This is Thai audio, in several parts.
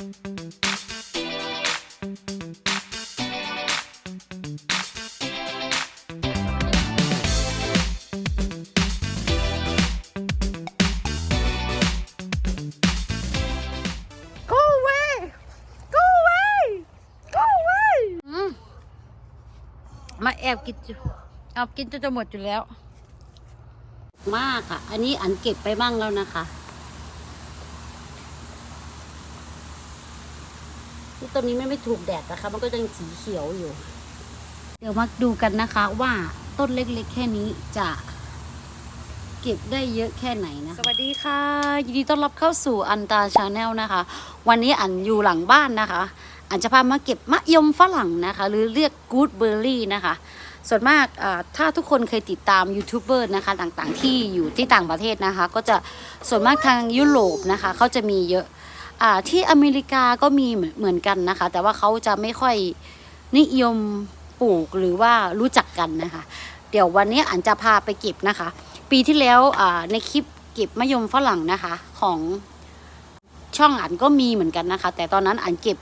go away go away go away อืมมาแอบกินจุแอบกินจนจะหมดอยู่แล้ว มากอะ อันนี้อันเก็บไปบ้างแล้วนะคะ ที่ต้นนี้ไม่ไม่ถูกแดดนะคะ มันก็ยังสีเขียวอยู่ เดี๋ยวมาดูกันนะคะว่าต้นเล็กๆ แค่นี้จะเก็บได้เยอะแค่ไหนนะ สวัสดีค่ะ ยินดีต้อนรับเข้าสู่อันตาชาแนลนะคะ วันนี้อันอยู่หลังบ้านนะคะ อันจะพามาเก็บมะยมฝรั่งนะคะ หรือเรียกกู๊ดเบอร์รี่นะคะ ส่วนมากอ่าถ้าทุกคนเคยติดตามยูทูบเบอร์นะคะต่างๆ ที่อยู่ที่ต่างประเทศนะคะ ก็จะส่วนมากทางยุโรปนะคะเขาจะมีเยอะ ที่อเมริกาก็มีเหมือนกันนะคะ แต่ว่าเขาจะไม่ค่อยนิยมปลูกหรือว่ารู้จักกันนะคะ เดี๋ยววันนี้อันจะพาไปเก็บนะคะ ปีที่แล้วในคลิปเก็บมะยมฝรั่งนะคะของช่องอันก็มีเหมือนกันนะคะ แต่ตอนนั้นอันเก็บ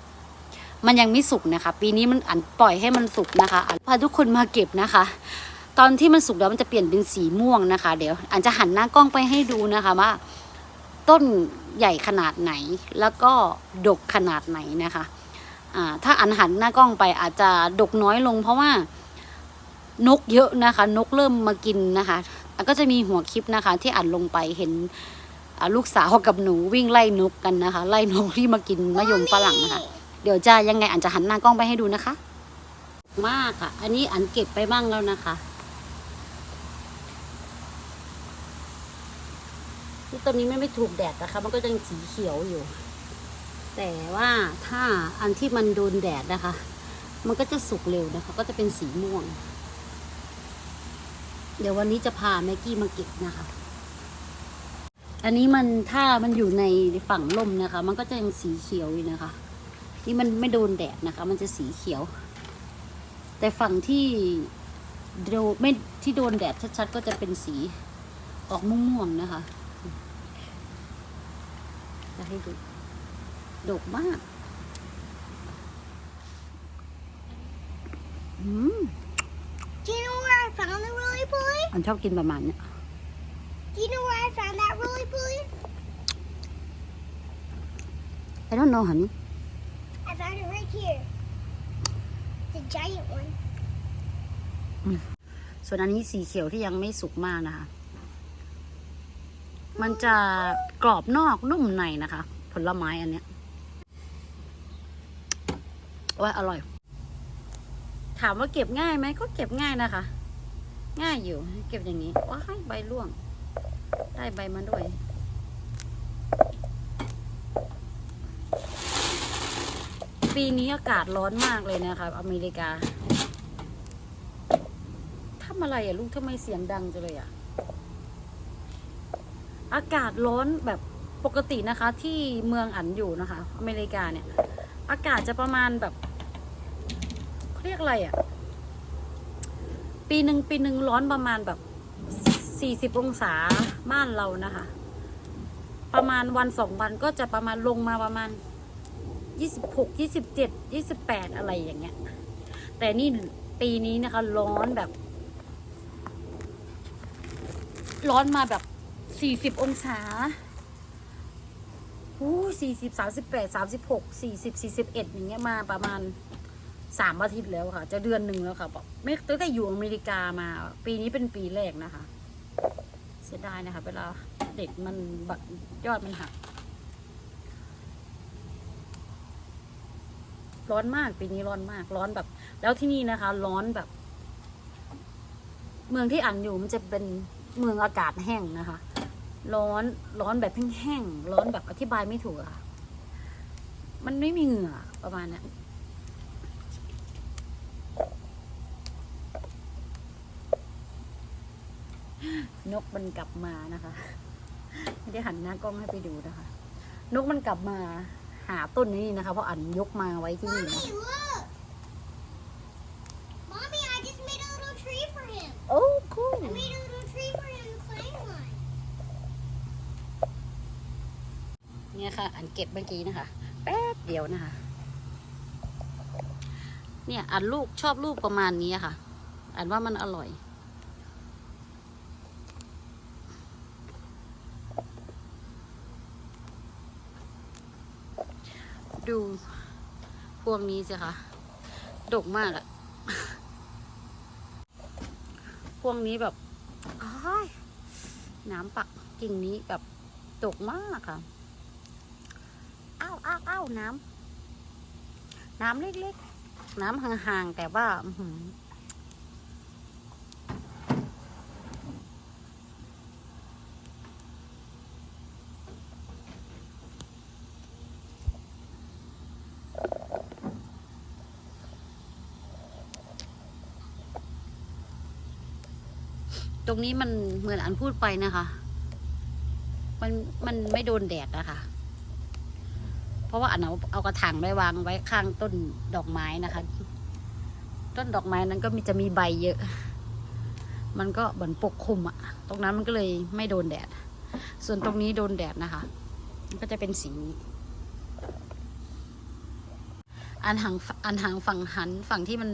มันยังไม่สุกนะคะ ปีนี้มันอันปล่อยให้มันสุกนะคะอันพาทุกคนมาเก็บนะคะ ตอนที่มันสุกแล้วมันจะเปลี่ยนเป็นสีม่วงนะคะ เดี๋ยวอันจะหันหน้ากล้องไปให้ดูนะคะว่าต้น ใหญ่ขนาดไหน แล้วก็ดกขนาดไหนนะคะถ้าอันหันหน้ากล้องไปอาจจะดกน้อยลง เพราะว่านกเยอะนะคะ นกเริ่มมากินนะคะก็จะมีหัวคลิปนะคะ ที่อันลงไปเห็นลูกสาวกับหนูวิ่งไล่นกกันนะคะ ไล่นกที่มากินมะยมฝรั่งนะคะ เดี๋ยวจะยังไงอันจะหันหน้ากล้องไปให้ดูนะคะ มากอะ อันนี้อันเก็บไปบ้างแล้วนะคะ ที่ต้นนี้ไม่ไม่ถูกแดดนะคะ มันก็ยังสีเขียวอยู่ แต่ว่าถ้าอันที่มันโดนแดดนะคะ มันก็จะสุกเร็วนะคะ ก็จะเป็นสีม่วง เดี๋ยววันนี้จะพาแม็กกี้มาเก็บนะคะ อันนี้มันถ้ามันอยู่ในฝั่งลมนะคะ มันก็จะยังสีเขียวอยู่นะคะ นี่มันไม่โดนแดดนะคะ มันจะสีเขียว แต่ฝั่งที่โดไม่ที่โดนแดดชัดๆ ก็จะเป็นสีออกม่วงๆนะคะ จะให้ดูดกมากอืม Do you know where I found the roly poly? อันชอบกินประมาณเนี้ย Do you know where I found that roly poly? I don't know honey I found it right here. It's a giant one. ส่วนอันนี้สีเขียวที่ยังไม่สุกมากนะคะ มันจะกรอบนอกนุ่มในนะคะ ผลไม้อันเนี้ยว่าอร่อย ถามว่าเก็บง่ายไหมก็เก็บง่ายนะคะ ง่ายอยู่ เก็บอย่างนี้ว้ายใบร่วง ได้ใบมาด้วย ปีนี้อากาศร้อนมากเลยนะคะ อเมริกาทำอะไรอะลูกทำไมเสียงดังจังเลยอะ อากาศร้อนแบบปกตินะคะที่เมืองอันอยู่นะคะ อเมริกาเนี่ย อากาศจะประมาณแบบเขาเรียกอะไรอะปีหนึ่งปีหนึ่งร้อนประมาณแบบสี่สิบองศาบ้านเรานะคะ ประมาณวันสองวันก็จะประมาณลงมาประมาณยี่สิบหกยี่สิบเจ็ดยี่สิบแปดอะไรอย่างเงี้ย แต่นี่ปีนี้นะคะ ร้อนแบบ ร้อนมาแบบ สี่สิบองศาโอ้สี่สิบสามสิบแปดสามสิบหกสี่สิบสี่สิบเอ็ดอย่างเงี้ยมาประมาณสามอาทิตย์แล้วค่ะ จะเดือนหนึ่งแล้วค่ะบอกไม่ตั้งแต่อยู่อเมริกามา ปีนี้เป็นปีแรกนะคะ เสียดายนะคะ เวลาเด็กมันบัดยอดมันหัก ร้อนมากปีนี้ร้อนมาก ร้อนแบบ แล้วที่นี่นะคะ ร้อนแบบ เมืองที่อันอยู่มันจะเป็นเมืองอากาศแห้งนะคะ ร้อนร้อนแบบแห้งๆร้อนแบบอธิบายไม่ถูกอะค่ะมันไม่มีเหงื่อประมาณนี้นกมันกลับมานะคะไม่ได้หันหน้ากล้องให้ไปดูนะคะ นกมันกลับมาหาต้นนี้นะคะ เพราะอันยกมาไว้ที่นี่นะ Mommy, look! Mommy, I just made a little tree for him. โอ้คูล I made a little tree for him to climb on. เนี่ยค่ะ อันเก็บเมื่อกี้นะคะ แป๊บเดียวนะคะ เนี่ยอันลูกชอบลูกประมาณนี้ค่ะ อันว่ามันอร่อยดูพวกนี้สิคะดกมากอะพวกนี้แบบอ้ายน้ำปักกิ่งนี้แบบดกมากค่ะ อ้าวอ้าวอ้าน้ำน้ำเล็กๆ น้ำห่างๆ แต่ว่าอืตรงนี้มันเหมือนอันพูดไปนะคะ มันมันไม่โดนแดดนะคะ เพราะว่าอันเอาเอากระถางไว้วางไว้ข้างต้นดอกไม้นะคะ ต้นดอกไม้นั้นก็มีจะมีใบเยอะ มันก็เหมือนปกคลุมอะตรงนั้นมันก็เลยไม่โดนแดด ส่วนตรงนี้โดนแดดนะคะมันก็จะเป็นสีนี้อันหางอันหางฝั่งหันฝั่งที่มัน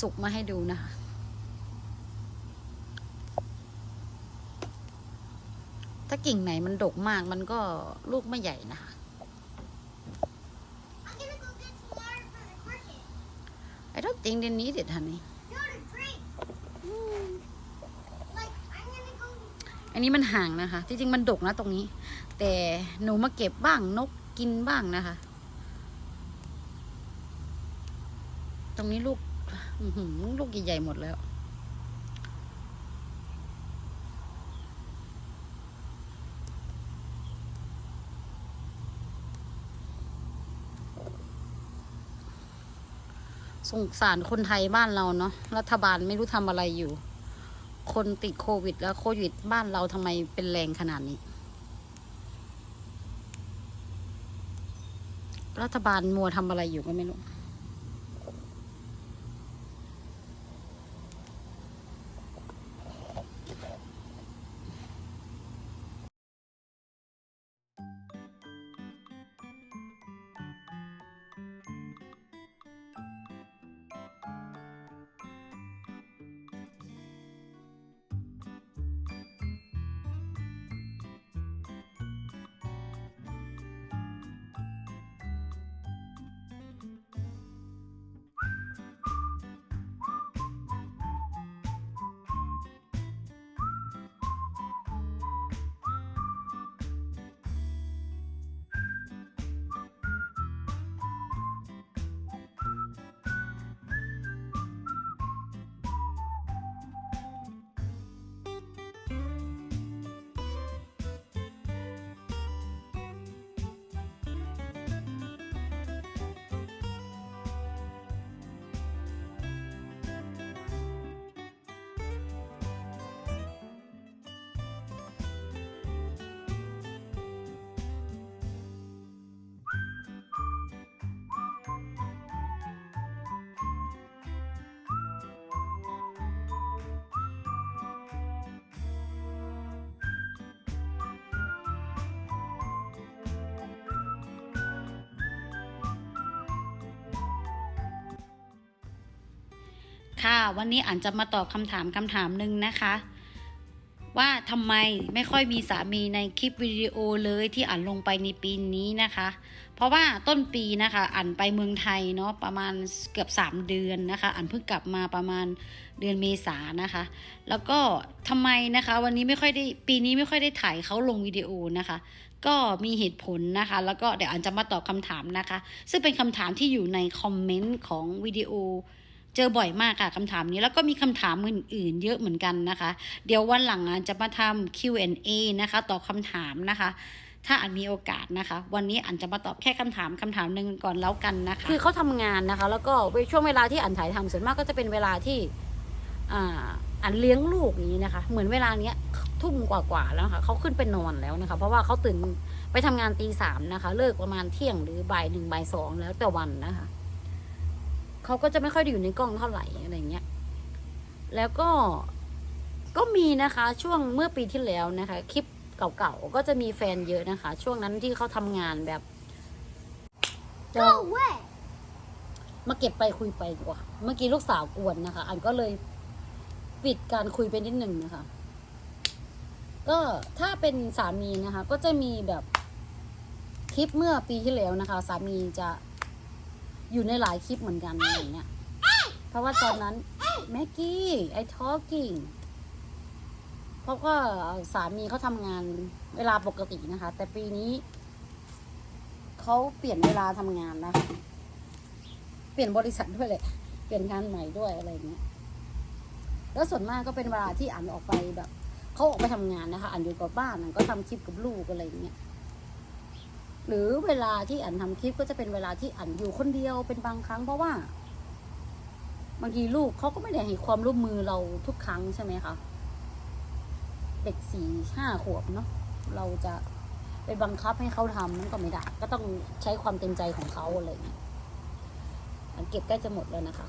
สุกมาให้ดูนะคะถ้ากิ่งไหนมันดกมากมันก็ลูกไม่ใหญ่นะคะ cricket. I don't think they need it honey อันนี้มันห่างนะคะ ที่จริงมันดกนะตรงนี้ แต่หนูมาเก็บบ้างนกกินบ้างนะคะ ตรงนี้ลูกลูกใหญ่ๆหมดแล้ว สงสารคนไทยบ้านเราเนาะรัฐบาลไม่รู้ทำอะไรอยู่ คนติดโควิด แล้วโควิด บ้านเราทำไมเป็นแรงขนาดนี้ รัฐบาลมัวทำอะไรอยู่ก็ไม่รู้ ค่ะ วันนี้อ่านจะมาตอบคำถามคำถามหนึ่งนะคะ ว่าทำไมไม่ค่อยมีสามีในคลิปวิดีโอเลยที่อ่านลงไปในปีนี้นะคะ เพราะว่าต้นปีนะคะอ่านไปเมืองไทยเนาะประมาณเกือบ 3 เดือนนะคะอ่านเพิ่งกลับมาประมาณเดือนเมษานะคะ แล้วก็ทำไมนะคะ วันนี้ไม่ค่อยได้ปีนี้ไม่ค่อยได้ถ่ายเขาลงวิดีโอนะคะก็มีเหตุผลนะคะ แล้วก็เดี๋ยวอันจะมาตอบคำถามนะคะ ซึ่งเป็นคำถามที่อยู่ในคอมเมนต์ของวิดีโอ เจอบ่อยมากค่ะคำถามนี้แล้วก็มีคำถามอื่นๆ เยอะเหมือนกันนะคะ เดี๋ยววันหลังจะมาทำ Q&A นะคะตอบคำถามนะคะ ถ้าอันมีโอกาสนะคะ วันนี้อันจะมาตอบแค่คำถามคำถามหนึ่งก่อนแล้วกันนะคะ คือเขาทำงานนะคะ แล้วก็ช่วงเวลาที่อันถ่ายทำส่วนมากก็จะเป็นเวลาที่อ่าอันเลี้ยงลูกอย่างนี้นะคะ เหมือนเวลาเนี้ยทุ่มกว่าๆแล้วค่ะเขาขึ้นไปนอนแล้วนะคะ เพราะว่าเขาตื่นไปทำงานตีสามนะคะ เลิกประมาณเที่ยงหรือบ่ายหนึ่งบ่ายสองแล้วแต่วันนะคะ เขาก็จะไม่ค่อยได้อยู่ในกล้องเท่าไหร่อะไรเงี้ย แล้วก็ก็มีนะคะช่วงเมื่อปีที่แล้วนะคะ คลิปเก่าๆก็จะมีแฟนเยอะนะคะ ช่วงนั้นที่เขาทำงานแบบจะ Go away. มาเก็บไปคุยไปดีกว่า เมื่อกี้ลูกสาวกวนนะคะ อันก็เลยปิดการคุยไปนิดหนึ่งนะคะ ก็ถ้าเป็นสามีนะคะ ก็จะมีแบบคลิปเมื่อปีที่แล้วนะคะ สามีจะ อยู่ในหลายคลิปเหมือนกันอะไรอย่างเงี้ยเพราะว่าตอนนั้นแม็กกี้ไอ้ทอ k ิ n งเพราะว่าสามีเขาทำงานเวลาปกตินะคะ แต่ปีนี้เขาเปลี่ยนเวลาทำงานนะเปลี่ยนบริษัทด้วยเลยเปลี่ยนงานใหม่ด้วยอะไรอย่างเงี้ยแล้วส่วนมากก็เป็นเวลาที่อันออกไปแบบเขาออกไปทำงานนะคะ อันอยู่กับบ้านอันก็ทำคลิปกับลูกอะไรอย่างเงี้ย หรือเวลาที่อันทำคลิปก็จะเป็นเวลาที่อันอยู่คนเดียวเป็นบางครั้งเพราะว่าบางทีลูกเขาก็ไม่ได้ให้ความร่วมมือเราทุกครั้งใช่ไหมคะเด็กสี่ห้าขวบเนาะเราจะไปบังคับให้เขาทำนั่นก็ไม่ได้ก็ต้องใช้ความเต็มใจของเขาอะไรอย่างเงี้ยอันเก็บใกล้จะหมดแล้วนะคะ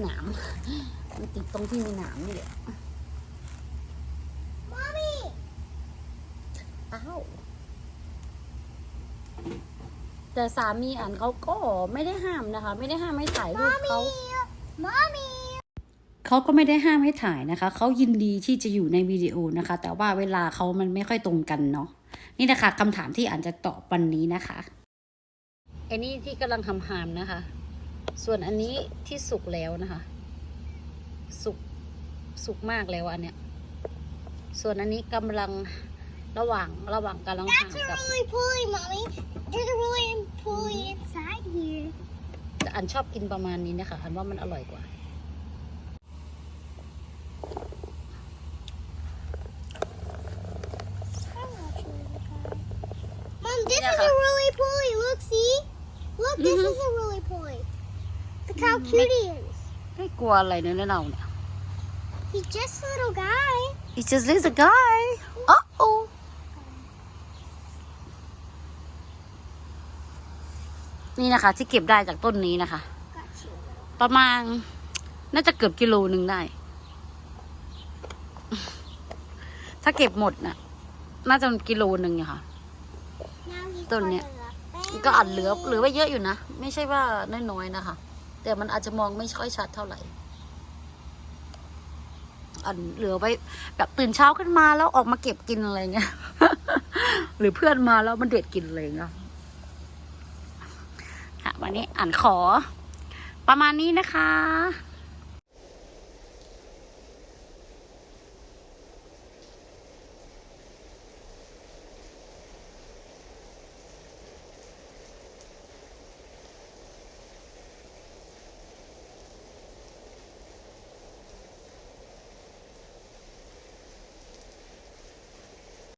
หนามมันติดตรงที่มีหนามนี่แหละ Mommy. อ้าวแต่สามีอันเขาก็ไม่ได้ห้ามนะคะ ไม่ได้ห้ามให้ถ่ายรูปเขา Mommy. เขาก็ไม่ได้ห้ามให้ถ่ายนะคะ เขายินดีที่จะอยู่ในวิดีโอนะคะ แต่ว่าเวลาเขามันไม่ค่อยตรงกันเนาะ นี่นะคะคำถามที่อันจะตอบวันนี้นะคะไอ้นี่ที่กำลังทำหามนะคะ ส่วนอันนี้ที่สุกแล้วนะคะ สุกสุกมากแล้วอันเนี้ย ส่วนอันนี้กำลัง ระหว่างระหว่างกำลังหาม That's a กับ really pulley, Mommy. There's a really pulley inside here. แต่อันชอบกินประมาณนี้นะคะอันว่ามันอร่อยกว่า Mom, this is Yeah. a really pulley. Look, see? Look, this Mhm. is a really pulley. Look how cute he is. ไม่กลัวอะไรเนอะเราเนี่ย He's just a little guy. It's just little guy oh oh นี่นะคะ ที่เก็บได้จากต้นนี้นะคะ Got you. ประมาณ น่าจะเกือบกิโลหนึ่งได้ ถ้าเก็บหมดน่ะ น่าจะกิโลหนึ่งอะค่ะ Now he's Don't part it? of the ก็อัดเหลือ family. เหลือไว้เยอะอยู่นะ ไม่ใช่ว่าน้อยๆนะคะ แต่มันอาจจะมองไม่ค่อยชัดเท่าไหร่อันเหลือไว้แบบตื่นเช้าขึ้นมาแล้วออกมาเก็บกินอะไรเงี้ย หรือเพื่อนมาแล้วมันเด็ดกินอะไรเงี้ย ค่ะ วันนี้อ่านขอ ประมาณนี้นะคะ